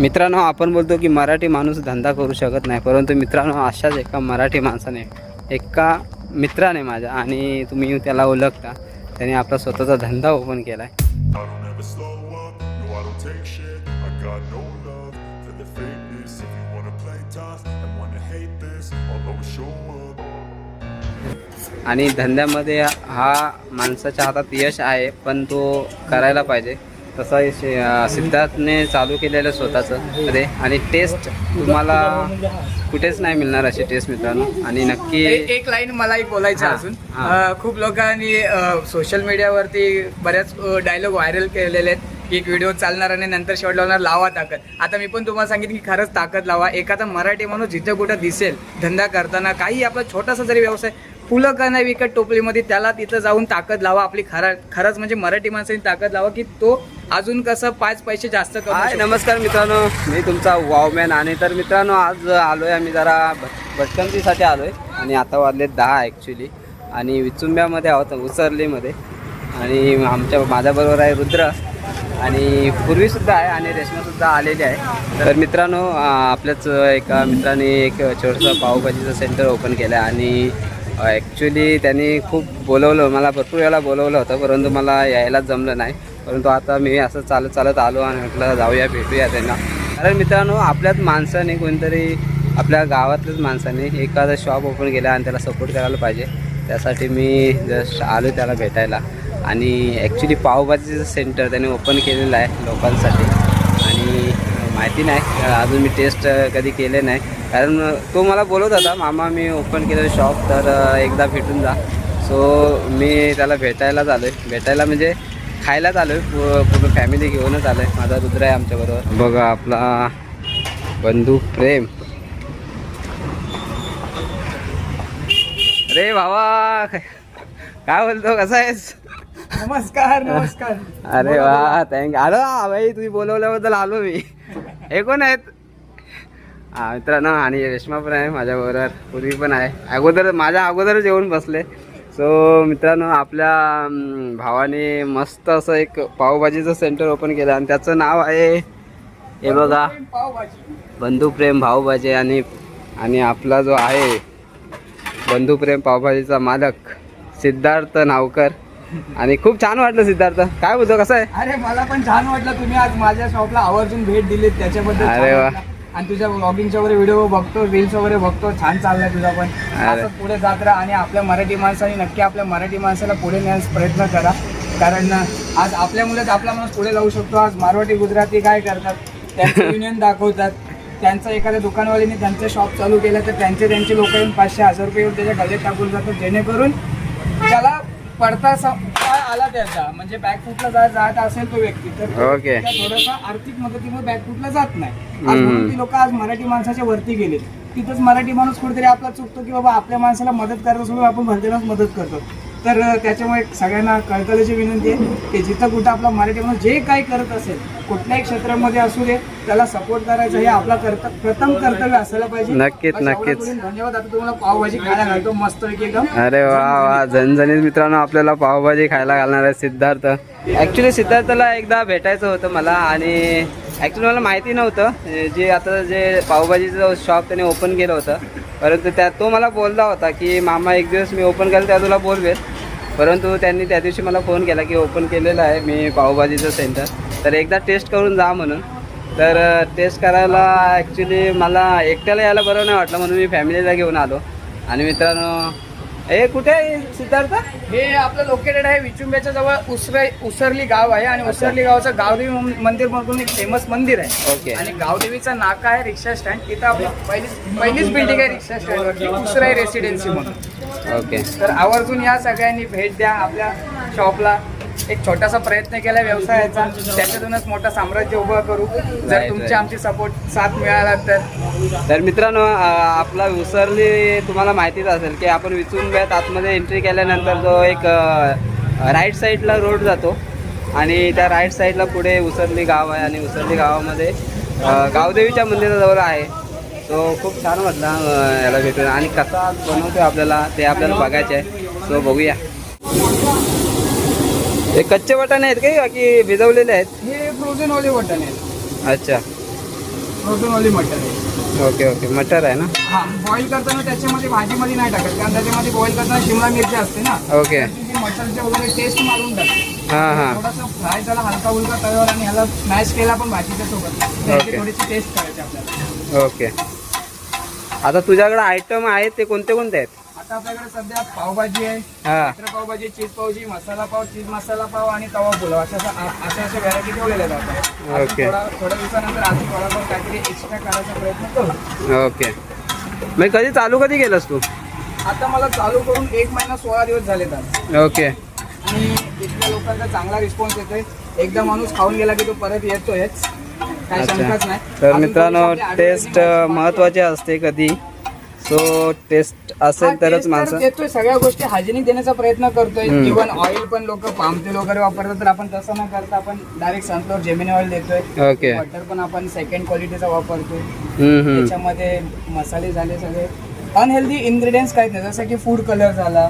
मित्रांनो आपण बोलतो की मराठी माणूस धंदा करू शकत नाही परंतु मित्रांनो अशाच एका मराठी माणसाने एका मित्राने माझ्या आणि तुम्ही त्याला ओळखता त्याने आपला स्वतःचा धंदा ओपन केला आहे आणि धंद्यामध्ये हा माणसाच्या हातात यश आहे पण तो करायला पाहिजे. तसा सिद्धार्थने चालू केलेलं स्वतःचं अरे आणि टेस्ट तुम्हाला कुठेच नाही मिळणार अशी टेस्ट मित्रांनो. आणि नक्की एक लाईन मला एक बोलायचं हा, असून हा. अं, खूप लोकांनी सोशल मीडियावरती बऱ्याच डायलॉग व्हायरल केलेले आहेत. की एक व्हिडिओ चालणार आणि नंतर शेवट लावणार लावा ताकद. आता मी पण तुम्हाला सांगितलं की खरंच ताकद लावा. एखादा मराठी माणूस जिथं कुठं दिसेल धंदा करताना काही आपला छोटासा जरी व्यवसाय फुलं का नाही विकत टोपलीमध्ये त्याला तिथं जाऊन ताकद लावा. आपली खरा खरंच म्हणजे मराठी माणसाने ताकद लावा की तो अजून कसं पाच पैसे जास्त हाय शकतो. नमस्कार मित्रांनो. मी तुमचा वावमॅन आणि तर मित्रांनो आज आलोय आम्ही जरा भट- भटकंतीसाठी आलोय. आणि आता वाजले दहा ॲक्च्युली आणि विचुंब्यामध्ये आहोत उसरलीमध्ये. आणि आमच्या माझ्याबरोबर आहे रुद्र. आणि पूर्वीसुद्धा आहे आणि रेशमासुद्धा आलेली आहे. तर मित्रांनो आपल्याच एका मित्राने एक छोटंसं पावभाजीचं सेंटर ओपन केलं आहे. आणि ॲक्च्युली त्यांनी खूप बोलवलं मला भरपूर वेळा बोलवलं होतं परंतु मला यायला जमलं नाही. परंतु आता मी असं चालत चालत आलो आणि म्हटलं जाऊया भेटूया त्यांना. कारण मित्रांनो आपल्याच माणसाने कोणतरी आपल्या गावातल्याच माणसाने एखादं शॉप ओपन केलं आणि त्याला सपोर्ट करायला पाहिजे. त्यासाठी मी जस्ट आलो त्याला भेटायला. आणि ॲक्च्युली पावभाजीचं सेंटर त्याने ओपन केलेलं आहे लोकांसाठी. माहिती नाही. अजून मी टेस्ट कधी केले नाही. कारण तो मला बोलत होता मामा मी ओपन केलं शॉप तर एकदा भेटून जा. सो मी त्याला भेटायलाच आलो आहे भेटायला म्हणजे खायलाच आलो आहे पूर्ण फॅमिली घेऊनच आलो आहे माझा रुद्र आहे आमच्याबरोबर बघा आपला बंधू प्रेम. रे भावा काय बोलतो? कसा आहेस? नमस्कार नमस्कार. अरे वा थँक आलो हा भाई तुम्ही बोलवल्याबद्दल आलो मी. हे कोण आहेत? हा मित्रांनो आणि रेश्मा पण आहे माझ्याबरोबर पूर्वी पण आहे. अगोदर माझ्या अगोदरच येऊन बसले. सो मित्रांनो आपल्या भावाने मस्त असं एक पावभाजीचं सेंटर ओपन केलं आणि त्याचं नाव आहे हे बघा. पावभाजी. बंधुप्रेम भाऊभाजी आणि आणि आपला जो आहे बंधुप्रेम पावभाजीचा मालक सिद्धार्थ नावकर. आणि खूप छान वाटलं सिद्धार्थ. काय बोलतो कसं आहे? अरे मला पण छान वाटलं तुम्ही आज माझ्या शॉपला आवर्जून भेट दिली त्याच्याबद्दल अरे वा. आणि तुझ्या ब्लॉगिंगच्या वगैरे व्हिडिओ बघतो रील्स वगैरे बघतो. छान चाललाय तुझा पण. असं पुढे जात राहा आणि आपल्या मराठी माणसाने नक्की आपल्या मराठी माणसाला पुढे नेण्याचा प्रयत्न करा. कारण आज आपल्यामुळेच आपला माणूस पुढे जाऊ शकतो. आज मारवाडी गुजराती काय करतात? त्यांचं युनियन दाखवतात. त्यांचं एखाद्या दुकानवालीने त्यांचं शॉप चालू केलं तर त्यांचे त्यांचे लोक येऊन पाचशे हजार रुपये त्याच्या गल्लीत टाकून जातात. जेणेकरून त्याला पडता काय आला त्याचा. म्हणजे बॅकफुटला जात जात असेल तो व्यक्ती तर. त्या थोडासा आर्थिक मदतीमुळे बॅकफुटला जात नाही. आज म्हणून ती लोक आज मराठी माणसाच्या वरती गेले तिथंच मराठी माणूस कुठेतरी आपला चुकतो की बाबा आपल्या माणसाला मदत करत सोडून आपण भरतेलाच मदत करतो. तर त्याच्यामुळे सगळ्यांना कळकळीची विनंती आहे की जिथं कुठं आपला मराठी माणूस जे काही करत असेल कुठल्याही क्षेत्रामध्ये असू दे त्याला सपोर्ट करायचं हे आपला कर्त प्रथम कर्तव्य असायला पाहिजे. नक्कीच, नक्कीच. धन्यवाद. आता तुम्हाला पावभाजी खायला घालतो. मस्त एकदम. अरे वा वा झणझणीत मित्रांनो आपल्याला पावभाजी खायला घालणार आहे सिद्धार्थ. ॲक्च्युली सिद्धार्थला एकदा भेटायचं होतं मला आणि ॲक्च्युली मला माहिती नव्हतं. जे आता जे पावभाजीचं शॉप त्याने ओपन केलं होतं. परंतु त्या तो मला बोलला होता की मामा एक दिवस मी ओपन केलं त्या तुला बोलवेल. परंतु त्यांनी त्या दिवशी मला फोन केला की ओपन केलेलं आहे मी पावभाजीचं सेंटर तर एकदा टेस्ट करून जा म्हणून. तर टेस्ट करायला ॲक्च्युली मला एकट्याला यायला बरं नाही वाटलं म्हणून मी फॅमिलीला घेऊन आलो. आणि मित्रांनो हे कुठे आहे सिद्धार्थ? हे आपलं लोकेटेड आहे विचुंब्याच्या जवळ उसरे उसरली गाव आहे आणि उसरली गावचं गावदेवी मंदिर म्हणून एक फेमस मंदिर आहे. ओके. आणि गावदेवीचा नाका आहे रिक्षा स्टँड. तिथं आपली पहिलीच पहिलीच बिल्डिंग आहे रिक्षा स्टँडवरती उसराई रेसिडेन्सी म्हणून. ओके. तर आवर्जून या सगळ्यांनी भेट द्या आपल्या शॉपला एक छोटासा प्रयत्न केला व्यवसायाचा. त्याच्यातूनच मोठं साम्राज्य उभं करू. जर तुमची. आमची सपोर्ट साथ मिळाला तर. तर मित्रांनो आपला विसरली तुम्हाला माहितीच असेल की आपण विचून आतमध्ये एंट्री केल्यानंतर जो एक राईट साईडला रोड जातो. आणि त्या राईट साईडला पुढे उसरली गाव आहे आणि उसरली गावामध्ये गावदेवीच्या मंदिराजवळ आहे. तो खूप छान वाटला याला भेटून. आणि कसा बनवतो आपल्याला ते आपल्याला बघायचे आहे. सो बघूया. हे कच्चे वाटाणे आहेत काही बाकी भिजवलेले आहेत? हे फ्रोझन ओले वटण आहे अच्छा. प्रोटीनवाली मटर आहे ओके ओके. मटर आहे ना? हा बॉईल करताना त्याच्यामध्ये भाजीमध्ये नाही टाकत कारण त्याच्यामध्ये बॉईल करताना शिमला मिरची असते ना. ओके. ती वगैरे टेस्ट मारून टाकते. हां हां. थोडासा फ्राय झाला हलका उलका तव्यावर आणि ह्याला मॅश केला पण भाजीच्या सोबत. त्याची. थोडीशी टेस्ट करायची आपल्याला. ओके. आता तुझ्याकडे आयटम आहेत ते कोणते कोणते आहेत? आता आपल्याकडे सध्या पावभाजी आहे. हां. बटर पावभाजी चीज पावजी मसाला पाव चीज मसाला पाव आणि तवा पुलाव. अशा अशा अशा अशा व्हरायटी ठेवलेल्या आहेत आपण अजून Okay. थोडा थोड्या दिवसानंतर अजून थोडाफार काहीतरी एक्स्ट्रा करायचा प्रयत्न करू. ओके मग कधी चालू कधी केलंस तू? आता मला चालू करून एक महिना सोळा दिवस झाले तर ओके आणि इथल्या लोकांचा चांगला रिस्पॉन्स येतोय. एकदा माणूस खाऊन गेला की तो परत येतोयच. काही शंकाच नाही. तर अजून मित्रांनो थोडीशी आपली टेस्ट advertising महत्वाची असते कधी. सो टेस्ट असेल तरच माणसं देतोय सगळ्या गोष्टी हायजेनिक देण्याचा प्रयत्न करतोय. इव्हन ऑइल पण लोक पाम तेल वगैरे वापरतात तर आपण तसं न करता आपण डायरेक्ट सनफ्लॉवर जेमिनी ऑइल देतोय. ओके बटर पण आपण सेकंड क्वालिटीचा वापरतोय. त्याच्यामध्ये मसाले झाले सगळे. अनहेल्दी इन्ग्रेडियंट्स काहीच नाही जसं की फूड कलर झाला.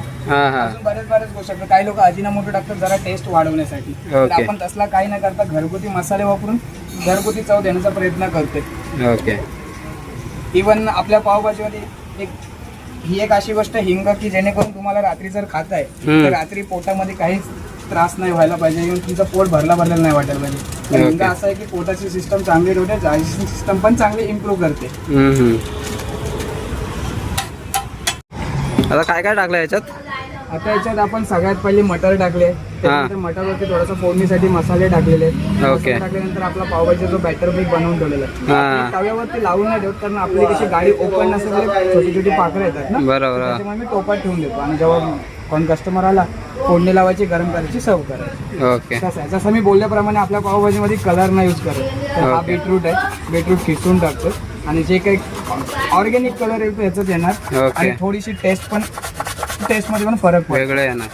बरेच बरेच गोष्टी. काही लोक अजिनामोटो टाकतात जरा टेस्ट वाढवण्यासाठी. आपण तसला काही न करता घरगुती मसाले वापरून घरगुती चव देण्याचा प्रयत्न करतोय. ओके इवन आपल्या पावभाजीमध्ये एक ही एक अशी गोष्ट हिंग की जेणेकरून तुम्हाला रात्री जर खाताय हम्म. तर रात्री पोटामध्ये काहीच त्रास नाही व्हायला पाहिजे इव्हन तुमचं पोट भरला भरलेलं नाही वाटायला पाहिजे तर हिंग. असं आहे की पोटाची सिस्टम चांगली ठेवते डायजेशन सिस्टम पण चांगली इम्प्रूव्ह करते. आता काय काय टाकलं याच्यात आता याच्यात आपण सगळ्यात पहिले मटर टाकले. त्यानंतर मटरवरती थोडासा फोडणीसाठी मसाले टाकलेले. टाकल्यानंतर आपला पावभाजीचा जो बॅटर पीक बनवून ठेवलेला आहे. तव्यावरती लावून नाही ठेवत कारण आपली कशी गाडी ओपन नसल्यामुळे छोटी छोटी पाखरं येतात ना. बरोबर. त्याच्यामुळे मी टोपात ठेवून देतो. आणि जेव्हा कोण कस्टमर आला फोडणी लावायची गरम करायची सर्व करायची. ओके. कसं आहे. जसं मी बोलल्याप्रमाणे आपल्या पावभाजीमध्ये कलर नाही यूज करत. तर हा Okay. बीटरूट आहे. बीटरूट खिसून टाकतो आणि जे काही ऑर्गॅनिक कलर येईल तो ह्याचाच येणार. Okay. आणि थोडीशी टेस्ट पण टेस्टमध्ये पण फरक वेगळं आहे ना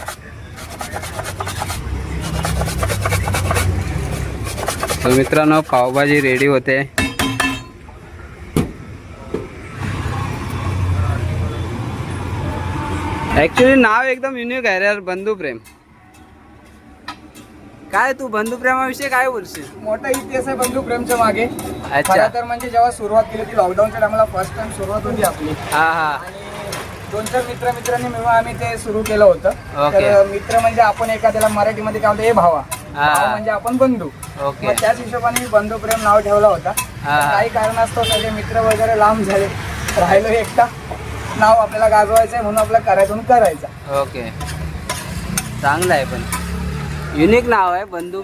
तर मित्रांनो पावभाजी रेडी होते. ऍक्च्युली नाव एकदम युनिक आहे यार बंधुप्रेम काय तू बंधुप्रेमाविषयी काय बोलशील? मोठा इतिहास आहे बंधू प्रेमच्या मागे. अच्छा. खरं तर म्हणजे जेव्हा सुरुवात केली होती लॉकडाऊनच्या टायमाला फर्स्ट टाइम सुरुवात होती आपली. हा हा. आणि दोन चार मित्र मित्रांनी मिळून आम्ही ते सुरू केलं होतं. Okay. तर मित्र म्हणजे आपण एखाद्याला मराठीमध्ये काय म्हणतो हे भावा हा. भाव म्हणजे आपण बंधू. ओके. मग त्याच हिशोबाने बंधू प्रेम नाव ठेवलं होता. हा. काही कारणास्तव सगळे मित्र वगैरे लांब झाले. राहिलो एकटा. नाव आपल्याला गाजवायचं आहे म्हणून आपलं करायचं करायचं. ओके. चांगलं आहे पण. युनिक नाव आहे बंधू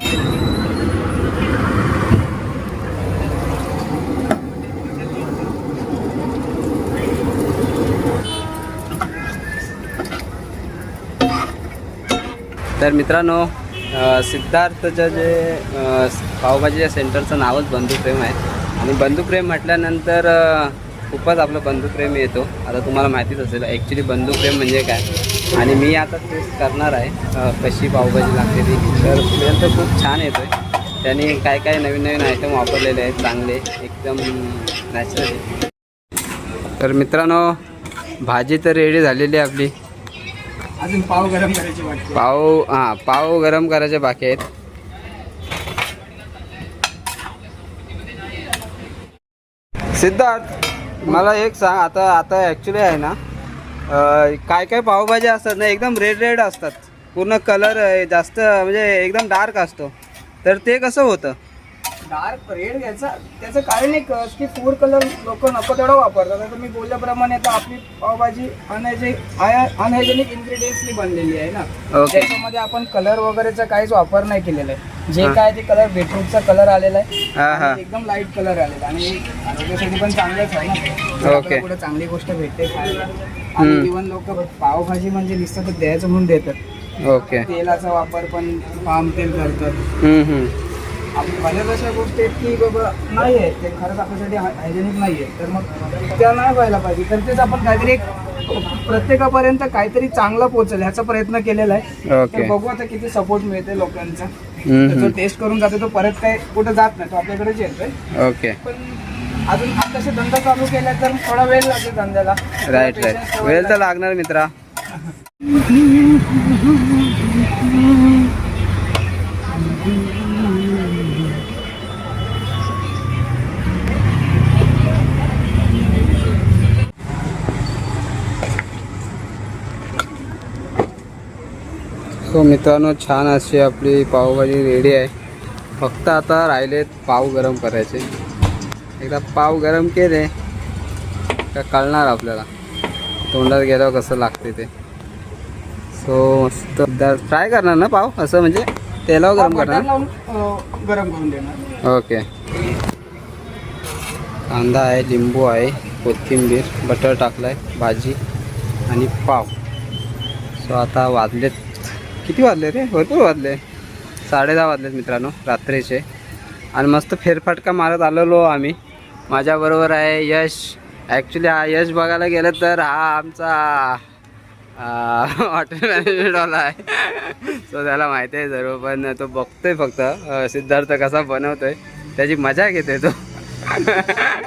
तर मित्रांनो सिद्धार्थचं जे पावभाजीच्या सेंटरचं नावच बंधुप्रेम आहे. आणि बंधुप्रेम म्हटल्यानंतर खूपच आपलं बंधुप्रेम येतो. आता तुम्हाला माहितीच असेल ॲक्च्युली बंधुप्रेम म्हणजे काय? आणि मी आता टेस्ट करणार आहे कशी पावभाजी लागते ती. तर स्मेल तर खूप छान येतो आहे त्यांनी काय काय नवीन नवीन आयटम वापरलेले आहेत चांगले एकदम नॅचरल तर मित्रांनो भाजी तर रेडी झालेली आहे आपली. अजून पाव गरम करायचे पाव हां पाव गरम करायचे बाकी आहेत. सिद्धार्थ मला एक सांग आता आता ॲक्च्युली आहे ना काय काय पावभाज्या असतात ना एकदम रेड रेड असतात. पूर्ण कलर जास्त म्हणजे एकदम डार्क असतो. तर ते कसं होतं? डार्क रेड याचा त्याचं कारण एक की फूड कलर लोक नको तेवढा वापरतात आता मी बोलल्याप्रमाणे आता आपली पावभाजी अनहायजेनिक अनहायजेनिक इन्ग्रेडियंट्सनी बनलेली आहे ना Okay. त्याच्यामध्ये आपण कलर वगैरेचा काहीच वापर नाही केलेला आहे जे हा. काय ते कलर बीटरूटचा कलर आलेला आहे हा, हा. आणि एकदम लाइट कलर आलेला आणि आरोग्यासाठी पण चांगलंच आहे ना. आपल्याला कुठं चांगली गोष्ट भेटते खायला हम्म. आणि इव्हन लोक पावभाजी म्हणजे नुसतं तर द्यायचं म्हणून देतात ओके तेलाचा वापर पण पाम तेल करतात हम्म, हम्म. बऱ्याच अशा गोष्टी आहेत की बाबा नाही आहेत ते खरंच आपल्यासाठी हायजेनिक नाही आहे तर मग त्या नाही व्हायला पाहिजे. तर तेच आपण काहीतरी एक प्रत्येकापर्यंत काहीतरी चांगला पोहोचेल ह्याचा प्रयत्न केलेला आहे. तर बघू आता किती सपोर्ट मिळते लोकांचा. जो. टेस्ट करून जातो तो परत काय कुठं जात नाही तो आपल्याकडेच येतोय. ओके पण अजून तसे धंदा चालू केला तर थोडा वेळ लागेल धंद्याला. राईट राईट वेळ तर लागणार मित्रा. सो मित्रांनो छान अशी आपली पावभाजी रेडी आहे. फक्त आता राहिलेत पाव गरम करायचे. एकदा पाव गरम केले का कळणार आपल्याला. तोंडात गेल्यावर कसं लागते ते. सो मस्त. फ्राय करणार ना पाव? असं म्हणजे तेलावर गरम करणार? गरम करून देणार. ओके. कांदा आहे लिंबू आहे कोथिंबीर बटर टाकलं आहे भाजी आणि पाव. सो आता वाजलेत किती वाजले रे? भरपूर वाजले. साडेदहा वाजलेत मित्रांनो रात्रीचे. आणि मस्त फेरफटका मारत आलेलो आम्ही. माझ्याबरोबर आहे यश. ॲक्च्युली हा यश बघायला गेलं तर हा आमचा हॉटेल मॅनेजमेंटवाला आहे. सो त्याला माहिती आहे सर्व पण तो बघतोय फक्त. सिद्धार्थ कसा बनवतोय. त्याची मजा घेतोय तो.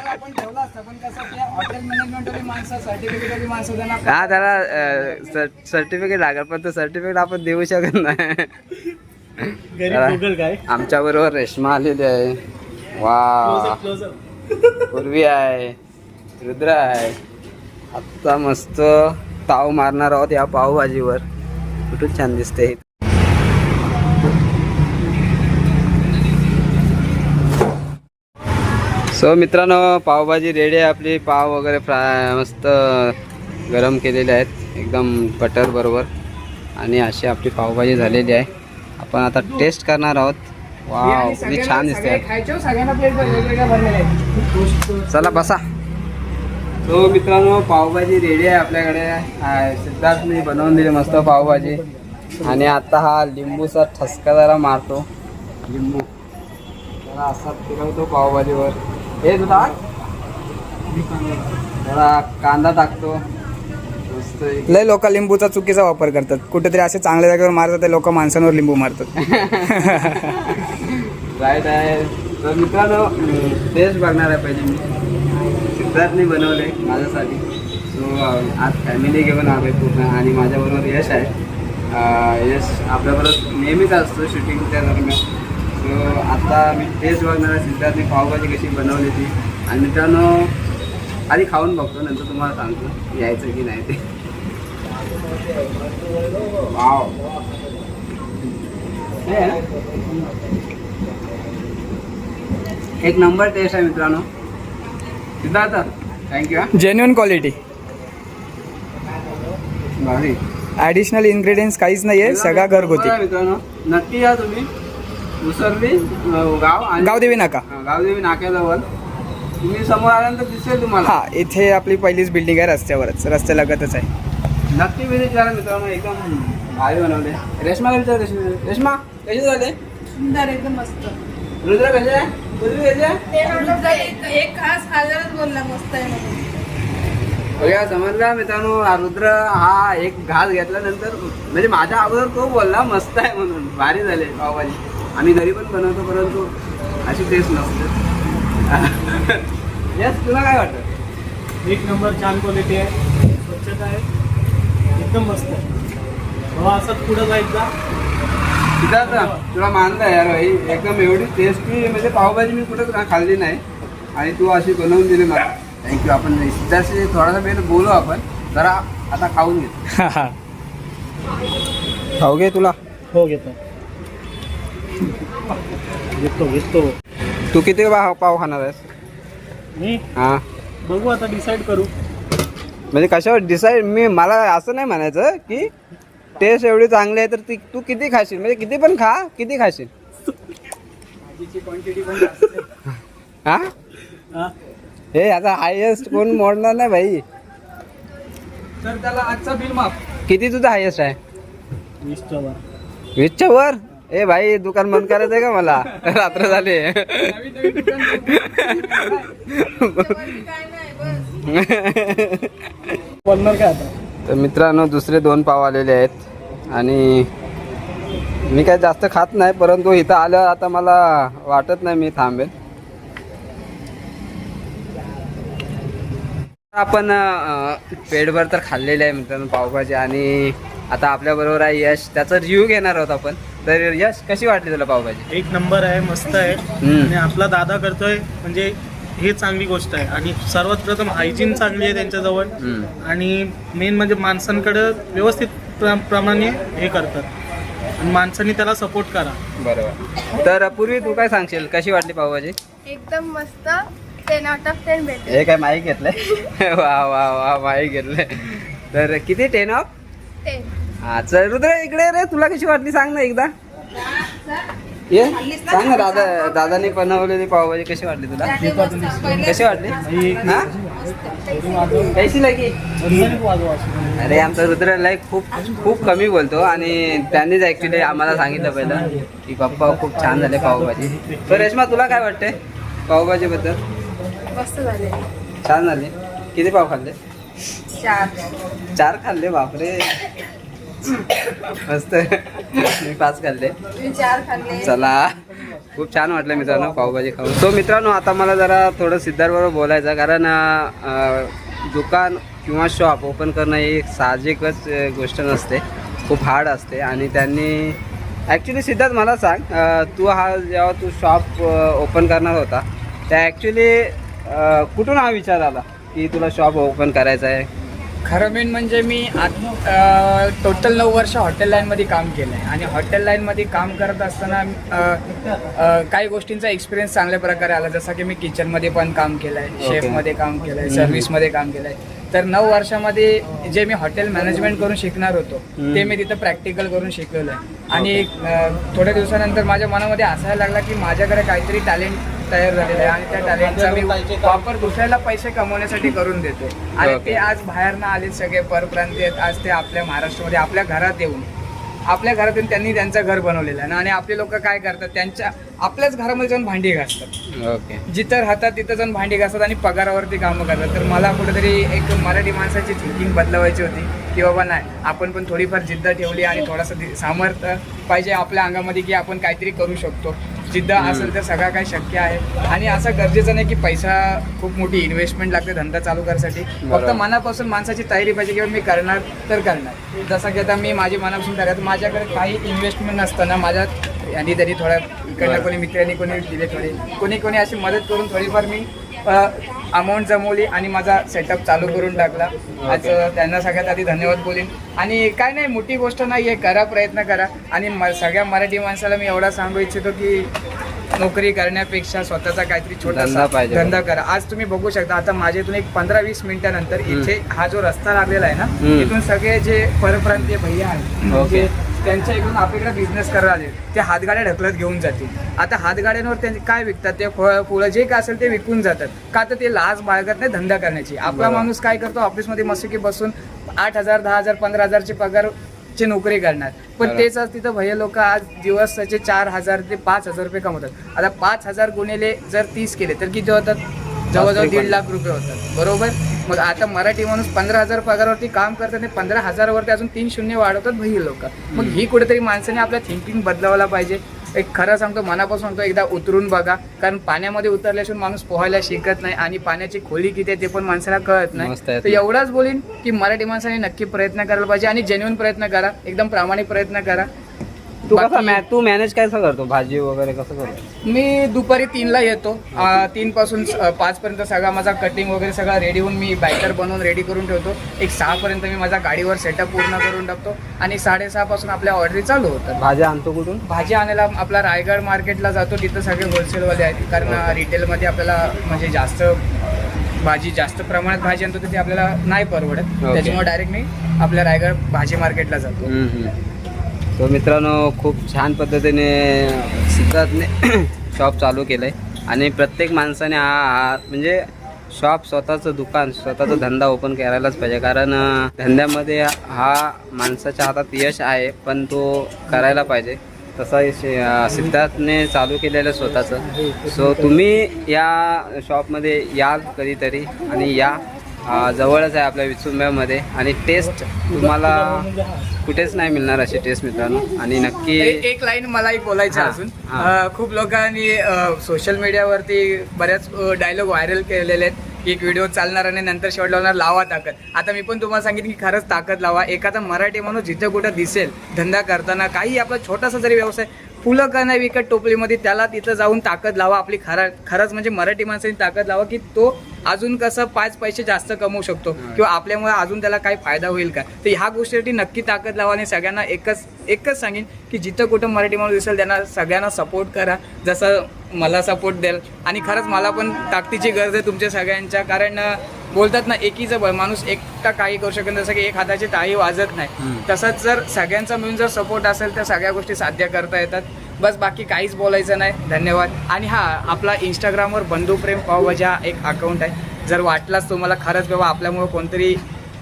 आपण ठेवला असता पण कसं ते हॉटेल मॅनेजमेंटवाली माणसं सर्टिफिकेटवाली माणसं त्यांना हा त्याला सर्टिफिकेट लागेल पण तो सर्टिफिकेट आपण देऊ शकत नाही. काय आमच्या बरोबर रेश्मा आलेली आहे. वा. पूर्वी आहे रुद्र आहे. आत्ता मस्त ताव मारणार आहोत या पावभाजीवर. कुठून छान दिसते सो मित्रांनो पावभाजी रेडी आहे आपली. पाव वगैरे फ्राय मस्त गरम केलेले आहेत. एकदम बटर बरोबर. आणि अशी आपली पावभाजी झालेली आहे. आपण आता टेस्ट करणार आहोत. वाव किती छान दिसते आहेत. चला बसा. तो मित्रांनो पावभाजी रेडी आहे आपल्याकडे. हा, सिद्धार्थने बनवून दिली मस्त पावभाजी. आणि आता हा लिंबूचा ठसका जरा मारतो. लिंबू. जरा असा फिरवतो पावभाजीवर. हे तुला जरा कांदा टाकतो. लय लोक लिंबूचा चुकीचा वापर करतात. कुठेतरी असे चांगल्या जागेवर मारतात ते लोक माणसांवर लिंबू मारतात. राईट आहे. तर मित्रांनो टेस्ट बघणार आहे पहिले मी. सिद्धार्थने बनवले माझ्यासाठी. सो आज फॅमिली घेऊन आलो पूर्ण आणि माझ्याबरोबर यश आहे. यश आपल्याबरोबर नेहमीच असतो शूटिंगच्या दरम्यान. सो आता मी टेस्ट बघणार आहे. सिद्धार्थने पावभाजी कशी बनवली ती. आणि मित्रांनो आधी खाऊन बघतो नंतर तुम्हाला सांगतो यायचं की नाही ते. वाव आहे? एक नंबर टेस्ट आहे मित्रांनो. Siddharth thank you genuine quality भारी. ॲडिशनल इन्ग्रेडियंट्स काहीच नाहीये सगळा घरगुती. बरं मित्रांनो. नक्की या तुम्ही. उसरली गाव आणि गावदेवी नाका. हा, गावदेवी नाक्याजवळ. तुम्ही समोर आल्यानंतर दिसेल तुम्हाला. हा इथे आपली पहिलीच बिल्डिंग आहे रस्त्यावरच. रस्त्यालगतच आहे. नक्की विजिट करा मित्रांनो एकदम भारी बनवले. रेश्माला विचार रेश्मा रेश्मा कसे झाले? सुंदर एकदम मस्त. रुद्र कसे आहे? पृथ्वी कसे आहे? ते म्हटलं एक एक खास बोलला मस्त आहे म्हणून. बघा समजला मित्रांनो हा रुद्र हा एक घास घेतल्यानंतर म्हणजे माझ्या अगोदर तो बोलला मस्त आहे म्हणून. भारी झाले पावभाजी आम्ही घरी पण बनवतो परंतु अशी टेस्ट नसते. यस तुला काय वाटतं? एक नंबर छान क्वालिटी आहे. स्वच्छता आहे. एकदम मस्त आहे. असंच पुढं जायचं सिद्धार्थ तुला मानलं यार भाई. एकदम एवढी टेस्टी म्हणजे पावभाजी मी कुठं खाल्ली नाही. आणि तू अशी बनवून दिली मला. थँक्यू आपण सिद्धार्थशी थोडासा वेळ बोलू आपण. जरा आता खाऊन घे खाऊ घे तुला. हो घेतो. घेतो घेतो तू किती पाव पाव खाणार आहेस? मी? हां. बघू आता डिसाईड करू. म्हणजे कशावर डिसाईड मी मला असं नाही म्हणायचं की टेस्ट एवढी चांगली आहे तर ती तू किती खाशील? म्हणजे किती पण खा किती खाशील. हा? हा. हे आता हायेस्ट कोण मोडणार नाही भाई. तर त्याला आजचा बिल माफ. किती तुझं हायेस्ट आहे? वीसच्या वर. वीसच्या वर? ए भाई दुकान बंद करायचं आहे का मला? रात्र झाली. तर मित्रांनो दुसरे दोन पाव आलेले आहेत. आणि मी काय जास्त खात नाही परंतु इथं आलं आता मला वाटत नाही मी थांबेल. आपण पेडभर पेटभर तर खाल्लेले आहे मित्रांनो पावभाजी. आणि आता आपल्याबरोबर आहे यश. त्याचा रिव्ह्यू घेणार आहोत आपण. तर यश कशी वाटली तुला पावभाजी? एक नंबर आहे मस्त आहे. आणि आपला दादा करतोय म्हणजे हे चांगली गोष्ट आहे. आणि सर्वात प्रथम हायजीन चांगली आहे त्यांच्याजवळ. आणि मेन म्हणजे माणसांकडं व्यवस्थित प्र- प्रमाणे हे करतात. आणि माणसांनी त्याला सपोर्ट करा. बरोबर. तर पूर्वी तू काय सांगशील? कशी वाटली पावभाजी? एकदम मस्त. टेन आउट ऑफ टेन भेटेल हे काय माईक घेतलंय? वा वा वा माईक घेतलंय. तर किती? टेन ऑफ हा चल रुद्र इकडे रे. तुला कशी वाटली? सांग ना एकदा. ये सांग ना दादा दादाने बनवलेली पावभाजी कशी वाटली तुला? कशी वाटली? हा? कशी लगी? अरे आमचा रुद्र लय खूप खूप कमी बोलतो आणि त्यांनीच ऍक्च्युली आम्हाला सांगितलं पहिलं की पप्पा खूप छान झाले पावभाजी. तर रेश्मा तुला काय वाटते पावभाजी बद्दल छान झाले. किती पाव खाल्ले? चार. चार खाल्ले बापरे. मस्त. मी पाच खाल्ले. चला. खूप छान वाटलं मित्रांनो पावभाजी खाऊन. सो मित्रांनो आता मला जरा थोडं सिद्धार्थबरोबर बोलायचं कारण दुकान किंवा शॉप ओपन करणं ही एक साहजिकच गोष्ट नसते. खूप हार्ड असते. आणि त्यांनी ॲक्च्युली सिद्धार्थ मला सांग तू हा जेव्हा तू शॉप ओपन करणार होता त्या ॲक्च्युली कुठून हा विचार आला की तुला शॉप ओपन करायचा आहे? खरं मेन म्हणजे मी टोटल नऊ वर्ष हॉटेल लाईनमध्ये काम केलं आहे आणि हॉटेल लाईनमध्ये काम करत असताना काही गोष्टींचा एक्सपिरियन्स चांगल्या प्रकारे आला. जसं की मी किचनमध्ये पण काम केलं आहे. शेफमध्ये काम केलं आहे सर्व्हिसमध्ये काम केलं आहे तर नऊ वर्षामध्ये जे मी हॉटेल मॅनेजमेंट करून शिकणार होतो. ते मी तिथं प्रॅक्टिकल करून शिकवलं आहे आणि थोड्या दिवसानंतर माझ्या मनामध्ये असायला लागला की माझ्याकडे काहीतरी टॅलेंट तयार झालेलं आहे आणि त्या टॅलेंटचा मी वापर दुसऱ्याला पैसे कमवण्यासाठी करून देतो आणि. ते आज बाहेरनं आले सगळे परप्रांतीय. आज ते आपल्या महाराष्ट्रामध्ये आपल्या घरात येऊन आपल्या घरात येऊन त्यांनी त्यांचं घर बनवलेलं आहे. ना आणि आपले लोक काय करतात त्यांच्या आपल्याच घरामध्ये जाऊन भांडी घासतात. ओके. जिथं राहतात तिथं जाऊन भांडी घासतात आणि पगारावरती कामं करतात. तर मला कुठेतरी एक मराठी माणसाची थिंकिंग बदलवायची होती की बाबा नाही आपण पण थोडीफार जिद्द ठेवली आणि थोडासा सामर्थ्य पाहिजे आपल्या अंगामध्ये की आपण काहीतरी करू शकतो. जिद्द असेल तर सगळं काही शक्य आहे. आणि असं गरजेचं नाही की पैसा खूप मोठी इन्व्हेस्टमेंट लागते धंदा चालू करायसाठी फक्त. मनापासून माणसाची तयारी पाहिजे की बाबा मी करणार तर करणार. जसं की आता मी माझी मनापासून करत. माझ्याकडे काही इन्व्हेस्टमेंट नसताना माझ्या आणि तरी थोड्या इकडनं कोणी मित्रांनी कोणी दिले थोडे. कोणी कोणी अशी मदत करून थोडीफार मी अमाऊंट जमवली आणि माझा सेटअप चालू करून टाकला. आज त्यांना सगळ्यात आधी धन्यवाद बोलीन. आणि काय नाही मोठी गोष्ट नाही आहे करा प्रयत्न करा. आणि म सगळ्या मराठी माणसाला मी एवढा सांगू इच्छितो की नोकरी करण्यापेक्षा स्वतःचा काहीतरी धंदा छोटासा पाहिजे. धंदा करा आज तुम्ही बघू शकता आता माझ्या इथून एक पंधरा वीस मिनिटानंतर इथे हा जो रस्ता लागलेला आहे ना हम्म. इथून सगळे जे परप्रांतीय भैया आहेत ओके. जे त्यांच्या इकडून आपल्याकडे बिझनेस करायला आले ते हातगाड्या ढकलत घेऊन जातील आता हातगाड्यांवर त्यांचे काय विकतात ते फळ फुलं जे काय असेल ते विकून जातात का तर ते लाज बाळगत नाही धंदा करण्याची आपला बरोबर. माणूस काय करतो ऑफिसमध्ये मस्त की बसून आठ हजार दहा हजार पंधरा हजारचे पगार ची नोकरी करणार. पण. तेच आज तिथं भैया लोक आज दिवसाचे चार हजार ते पाच हजार रुपये कमवतात. आता पाच हजार गुणिले जर तीस केले तर किती होतात? जवळजवळ दीड लाख रुपये होतात. बरोबर? मग आता मराठी माणूस पंधरा हजार पगारावरती काम करतात आणि पंधरा हजारावरती अजून तीन शून्य वाढवतात भैया लोक. मग ही कुठेतरी माणसाने आपल्या थिंकिंग बदलावायला पाहिजे. एक खरं सांगतो मनापासून सांगतो एकदा उतरून बघा. कारण पाण्यामध्ये उतरल्याशिवाय माणूस पोहायला शिकत नाही आणि पाण्याची खोली किती आहे ते पण माणसाला कळत नाही. तर एवढाच बोलीन की मराठी माणसाने नक्की प्रयत्न करायला पाहिजे आणि जेन्युन प्रयत्न करा. एकदम प्रामाणिक प्रयत्न करा. तू कसा मॅ तू मॅनेज कसं करतो? भाजी वगैरे कसं करतो? मी दुपारी तीनला येतो. तीन पासून पाच पर्यंत सगळा माझा कटिंग वगैरे सगळा रेडी होऊन मी बॅटर बनवून रेडी करून ठेवतो. एक सहा पर्यंत मी माझा गाडीवर सेटअप पूर्ण करून टाकतो. आणि साडेसहा पासून आपल्या ऑर्डरी चालू होतात. भाज्या आणतो कुठून? भाजी आणायला आपला रायगड मार्केटला जातो. तिथं सगळे होलसेलवाले आहेत. कारण रिटेलमध्ये आपल्याला म्हणजे जास्त भाजी जास्त प्रमाणात भाजी आणतो तर ते आपल्याला नाही परवडत. त्याच्यामुळे डायरेक्ट मी आपल्या रायगड भाजी मार्केटला जातो. तो मित्रांनो खूप छान पद्धतीने सिद्धार्थने शॉप चालू केलं आहे आणि प्रत्येक माणसाने हा हा म्हणजे शॉप स्वतःचं दुकान स्वतःचा धंदा ओपन करायलाच पाहिजे. कारण धंद्यामध्ये हा माणसाच्या हातात यश आहे पण तो करायला पाहिजे. तसा सिद्धार्थने चालू केलेलं स्वतःचं. सो तुम्ही या शॉपमध्ये याल कधीतरी आणि या जवळच आहे आपल्या विचुंब्यामध्ये आणि टेस्ट तुम्हाला कुठेच नाही मिळणार अशी टेस्ट मित्रांनो. आणि नक्की एक लाईन मला एक बोलायचं अजून. खूप लोकांनी सोशल मीडियावरती बऱ्याच डायलॉग व्हायरल केलेले आहेत. की एक व्हिडिओ चालणार आणि नंतर शेवट लावणार लावा ताकद. आता मी पण तुम्हाला सांगितलं की खरंच ताकद लावा. एखादा मराठी माणूस जिथे कुठं दिसेल धंदा करताना काही आपला छोटासा जरी व्यवसाय फुलं का नाही विकत टोपलीमध्ये त्याला तिथं जाऊन ताकद लावा. आपली खरा खरंच म्हणजे मराठी माणसाची ताकद लावा की तो अजून कसं पाच पैसे जास्त कमवू शकतो? किंवा आपल्यामुळे अजून त्याला काही फायदा होईल का? तर ह्या गोष्टीसाठी नक्की ताकद लावा आणि सगळ्यांना एकच एकच सांगेन की जिथं कुठं मराठी माणूस दिसेल त्यांना सगळ्यांना सपोर्ट करा. जसं मला सपोर्ट द्याल. आणि खरंच मला पण ताकदीची गरज आहे तुमच्या सगळ्यांच्या. कारण बोलतात ना एकीचं बळ माणूस एकटा काही करू शकत नाही, जसं की एक हाताची टाळी वाजत नाही. तसंच जर सगळ्यांचा मिळून जर सपोर्ट असेल तर सगळ्या गोष्टी साध्य करता येतात. बस बाकी काहीच बोलायचं नाही. धन्यवाद. आणि हा आपला इंस्टाग्रामवर बंधुप्रेम पावभाजी हा एक अकाउंट आहे. जर वाटलाच तुम्हाला खरंच बाबा आपल्यामुळे कोणतरी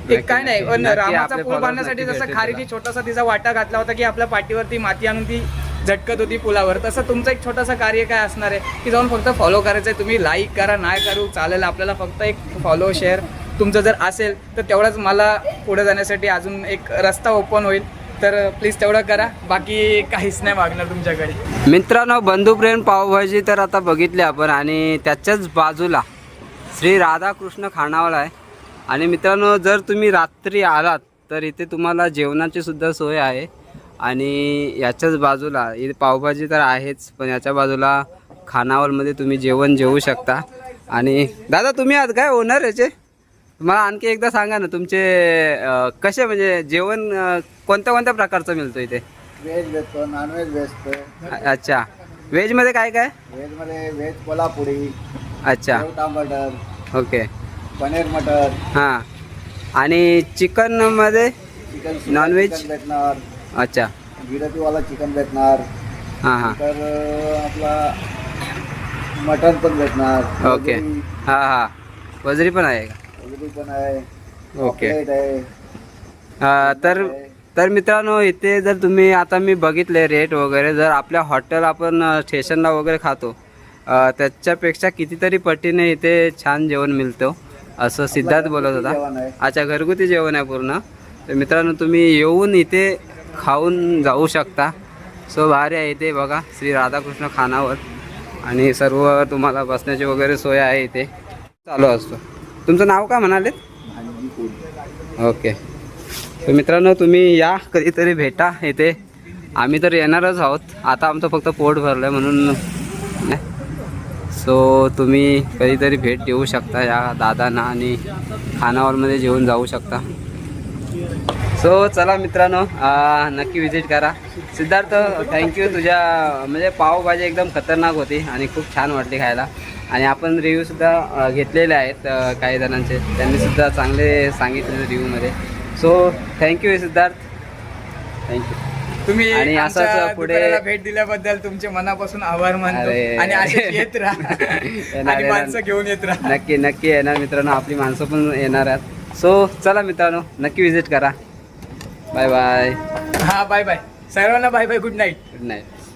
एक काय नाही पण रामाचा पूल बांधण्यासाठी जसं खारीची छोटासा तिचा वाटा घातला होता की आपल्या पाठीवरती माती आणून ती झटकत होती पुलावर. तसं तुमचं एक छोटंसं कार्य काय असणार आहे की जाऊन फक्त फॉलो करायचं आहे तुम्ही लाईक करा नाही करू चालेल. आपल्याला फक्त एक फॉलो शेअर तुमचं जर असेल तर तेवढंच मला पुढे जाण्यासाठी अजून एक रस्ता ओपन होईल. तर प्लीज तेवढं करा. बाकी काहीच नाही मागणार तुमच्याकडे. मित्रांनो बंधुप्रेम पावभाजी तर आता बघितली आपण आणि त्याच्याच बाजूला श्री राधाकृष्ण खानावळ आहे. आणि मित्रांनो जर तुम्ही रात्री आलात तर इथे तुम्हाला जेवणाची सुद्धा सोय आहे. आणि याच्याच बाजूला इथे पावभाजी तर आहेच पण याच्या बाजूला खानावळमध्ये तुम्ही जेवण जेवू शकता. आणि दादा तुम्ही आहात काय? ओनर याचे? मला आणखी एकदा सांगा ना तुमचे अं, कसे म्हणजे जेवण अं, कोणत्या कोणत्या प्रकारचं मिळतं इथे? व्हेज भेटतो नॉनव्हेज भेटतो. अ- अच्छा. व्हेजमध्ये काय काय? व्हेजमध्ये व्हेज कोल्हापुरी अच्छा. शेव टमाटर ओके. पनीर मटर. हां. आणि चिकनमध्ये? Chicken Non-veg? चिकन भेटणार. अच्छा. गिरतीवाला चिकन भेटणार. हां हां. तर अं, आपला मटन पण भेटणार. ओके. हां हां. वजरी पण आहे का? वगैरे पण आहे. ओके Plate आहे. अ, तर तर मित्रांनो इथे जर तुम्ही आता मी बघितले रेट वगैरे जर आपल्या हॉटेल आपण अ, स्टेशनला वगैरे खातो अ, त्याच्यापेक्षा कितीतरी पटीने इथे छान जेवण मिळतं. असं सिद्धार्थ बोलत जेवण होता आहे. अच्छा घरगुती जेवण आहे पूर्ण. तर मित्रांनो तुम्ही येऊन इथे खाऊन जाऊ शकता. सो भारी आहे इथे बघा श्री राधाकृष्ण खानावर. आणि सर्व तुम्हाला बसण्याची वगैरे सोय आहे इथे. चालू असतो. तुमचं नाव काय म्हणाले ओके. तर मित्रांनो तुम्ही या कधीतरी भेटा इथे. आम्ही तर येणारच आहोत. आता आमचं फक्त पोट भरलं आहे म्हणून सो तुम्ही कधीतरी भेट देऊ शकता या दादांना आणि खानावरमध्ये जेवून जाऊ शकता. सो चला मित्रांनो नक्की विजिट करा. सिद्धार्थ थँक्यू तुझ्या म्हणजे पावभाजी एकदम खतरनाक होती आणि खूप छान वाटली खायला. आणि आपण रिव्ह्यूसुद्धा घेतलेले आहेत काही जणांचे. त्यांनीसुद्धा चांगले सांगितले रिव्ह्यूमध्ये so thank you Siddharth. Thank you तुम्ही आणि असंच पुढे- भेट दिल्याबद्दल तुमचे मनापासून आभार मानतो. आणि असे येत राहा. माणसं घेऊन येत राहा. नक्की नक्की येणार मित्रांनो. आपली माणसं पण येणार आहेत. सो चला मित्रांनो नक्की विजिट करा. बाय बाय हा बाय बाय सर्वांना bye bye good night good night